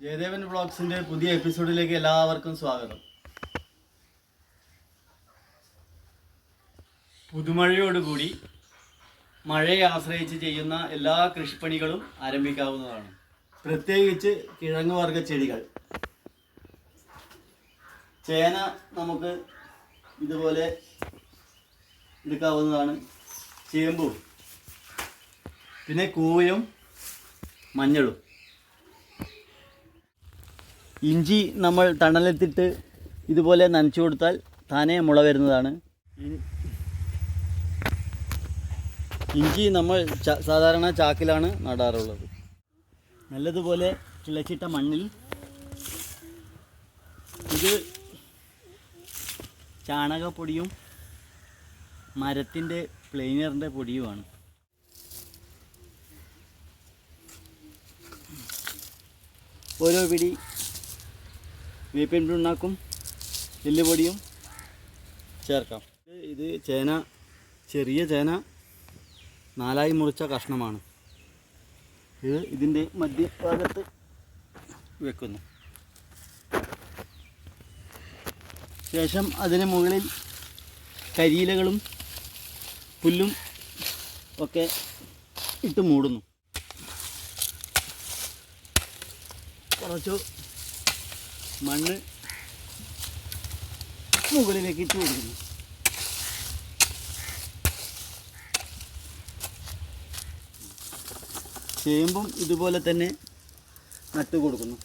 ജയദേവൻ വ്ളോഗ്സിന്റെ പുതിയ എപ്പിസോഡിലേക്ക് എല്ലാവർക്കും സ്വാഗതം. പുതുമഴയോടുകൂടി മഴയെ ആശ്രയിച്ച് ചെയ്യുന്ന എല്ലാ കൃഷിപ്പണികളും ആരംഭിക്കാവുന്നതാണ്. പ്രത്യേകിച്ച് കിഴങ്ങുവർഗ ചെടികൾ. ചേന നമുക്ക് ഇതുപോലെ എടുക്കാവുന്നതാണ്. ചേമ്പും. പിന്നെ കൂവയും മഞ്ഞളും. ഇഞ്ചി നമ്മൾ തണലെത്തിട്ട് ഇതുപോലെ നനച്ചു കൊടുത്താൽ താനേ മുള വരുന്നതാണ്. ഇഞ്ചി നമ്മൾ സാധാരണ ചാക്കിലാണ് നടാറുള്ളത്. നല്ലതുപോലെ കിളച്ചിട്ട മണ്ണിൽ ഇത് ചാണകപ്പൊടിയും മരത്തിന്റെ പ്ലെയിനറിന്റെ പൊടിയുമാണ്. ഓരോ പിടി വേപ്പിൻ പിണ്ണാക്കും എല്ലുപൊടിയും ചേർക്കാം. ഇത് ചേന ചെറിയ ചേന നാലായി മുറിച്ച കഷ്ണമാണ്. ഇത് ഇതിന്റെ മധ്യഭാഗത്ത് വെക്കുന്നു. ശേഷം അതിന് മുകളിൽ കരിയിലകളും പുല്ലും ഒക്കെ ഇട്ട് മൂടുന്നു. കുറച്ചു മണ്ണ് മുകളിലേക്ക് ഇട്ട് കൊടുക്കുന്നു. ചേമ്പും ഇതുപോലെ തന്നെ നട്ടു കൊടുക്കുന്നു.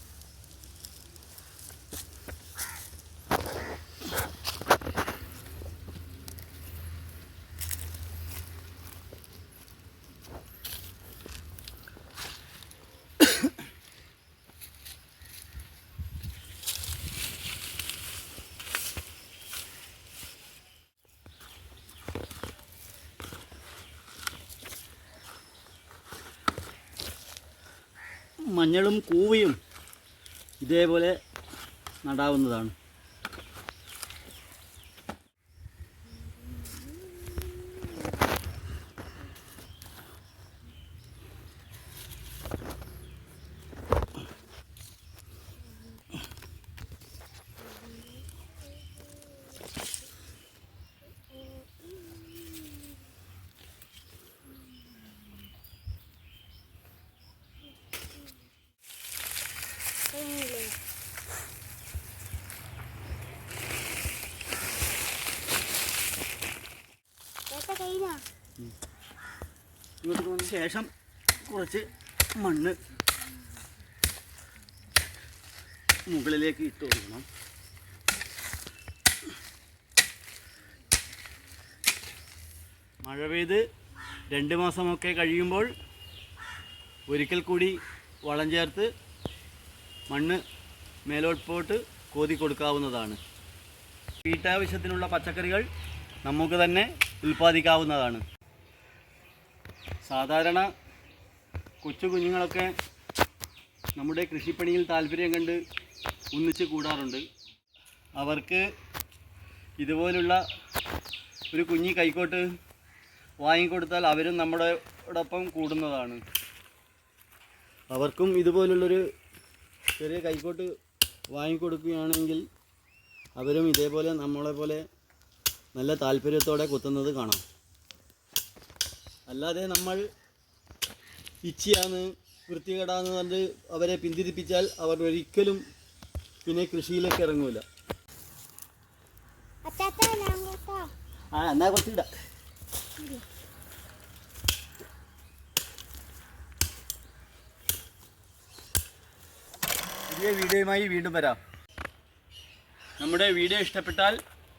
മഞ്ഞളും കൂവയും ഇതേപോലെ നടാവുന്നതാണ്. ശേഷം കുറച്ച് മണ്ണ് മുകളിലേക്ക് ഇട്ട് കൊടുക്കണം. മഴ പെയ്ത് രണ്ട് മാസമൊക്കെ കഴിയുമ്പോൾ ഒരിക്കൽ കൂടി വളം ചേർത്ത് മണ്ണ് മേലോട്ട് കോതി കൊടുക്കാവുന്നതാണ്. വീട്ടാവശ്യത്തിനുള്ള പച്ചക്കറികൾ നമുക്ക് തന്നെ ഉൽപ്പാദിക്കാവുന്നതാണ്. സാധാരണ കൊച്ചു കുഞ്ഞുങ്ങളൊക്കെ നമ്മുടെ കൃഷിപ്പണിയിൽ താല്പര്യം കണ്ട് ഒന്നിച്ച് കൂടാറുണ്ട്. അവർക്ക് ഇതുപോലുള്ള ഒരു കുഞ്ഞി കൈക്കോട്ട് വാങ്ങിക്കൊടുത്താൽ അവരും നമ്മളോടൊപ്പം കൂടുന്നതാണ്. അവർക്കും ഇതുപോലുള്ളൊരു ചെറിയ കൈക്കോട്ട് വാങ്ങിക്കൊടുക്കുകയാണെങ്കിൽ അവരും ഇതേപോലെ നമ്മളെ പോലെ നല്ല താല്പര്യത്തോടെ കുത്തുന്നത് കാണാം. അല്ലാതെ നമ്മൾ ഇച്ചിയാന്ന് വൃത്തികേടാന്ന് പറഞ്ഞ് അവരെ പിന്തിരിപ്പിച്ചാൽ അവർ ഒരിക്കലും പിന്നെ കൃഷിയിലേക്ക് ഇറങ്ങൂല. ആ എന്നാ കുറച്ചിട പുതിയ വീഡിയോയുമായി വീണ്ടും വരാം. നമ്മുടെ വീഡിയോ ഇഷ്ടപ്പെട്ടാൽ